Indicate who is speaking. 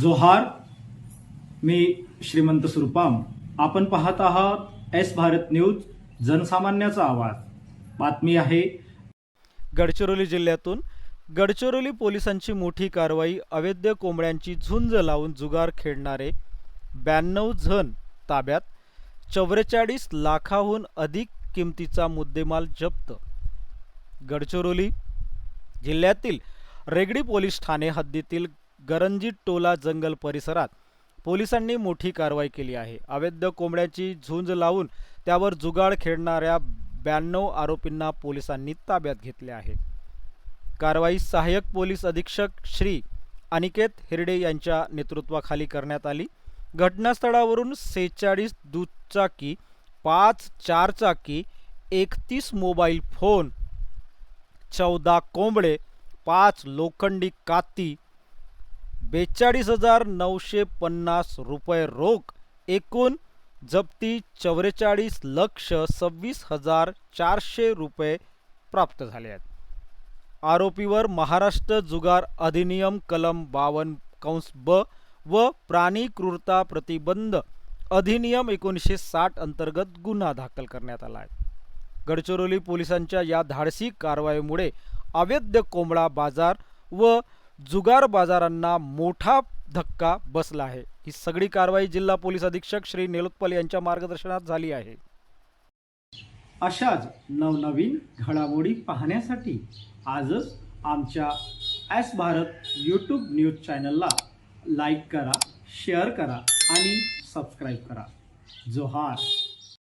Speaker 1: जोहार मी श्रीमंत सुरपाम. आपण पाहत आहात एस भारत न्यूज जनसामान्याचा आवाज. बातमी आहे.
Speaker 2: गडचिरोली जिल्ह्यातून गडचिरोली पोलिसांची मोठी कारवाई अवैध कोंबड्यांची झुंज लावून जुगार खेळणारे ब्याण्णव जण ताब्यात चौवेचाळीस लाखाहून अधिक किमतीचा मुद्देमाल जप्त. गडचिरोली जिल्ह्यातील रेगडी पोलीस ठाणे हद्दीतील गरंजी टोला जंगल परिसरात पोलिसांनी मोठी कारवाई केली आहे. अवैध कोंबड्याची झुंज लावून त्यावर जुगाड खेळणाऱ्या ब्याण्णव आरोपींना पोलिसांनी ताब्यात घेतले आहे. कारवाई सहाय्यक पोलीस अधीक्षक श्री अनिकेत हिरडे यांच्या नेतृत्वाखाली करण्यात आली. घटनास्थळावरून सेहेचाळीस दुचाकी पाच चारचाकी एकतीस मोबाईल फोन चौदा कोंबडे पाच लोखंडी काती बेचाळीस हजार नऊशे पन्नास रुपये रोख एकूण जप्ती चौवेचाळीस लक्ष सव्वीस हजार चारशे रुपये प्राप्त झाले आहेत. आरोपीवर महाराष्ट्र जुगार अधिनियम कलम बावन्न कंस ब व प्राणी क्रूरता प्रतिबंध अधिनियम एकोणीसशे साठ अंतर्गत गुन्हा दाखल करण्यात आला आहे. गडचिरोली पोलिसांच्या या धाडसी कारवाईमुळे अवैध कोंबडा बाजार व जुगार बाजारांना मोठा धक्का बसला आहे. ही सगळी कारवाई जिल्हा पोलीस अधीक्षक श्री नेलोत्पल यांच्या मार्गदर्शनात झाली आहे.
Speaker 1: अशाच नवनवीन घडामोडी पाहण्यासाठी आजच आमच्या ॲस भारत यूट्यूब न्यूज चॅनलला लाईक करा शेअर करा आणि सबस्क्राईब करा. जोहार.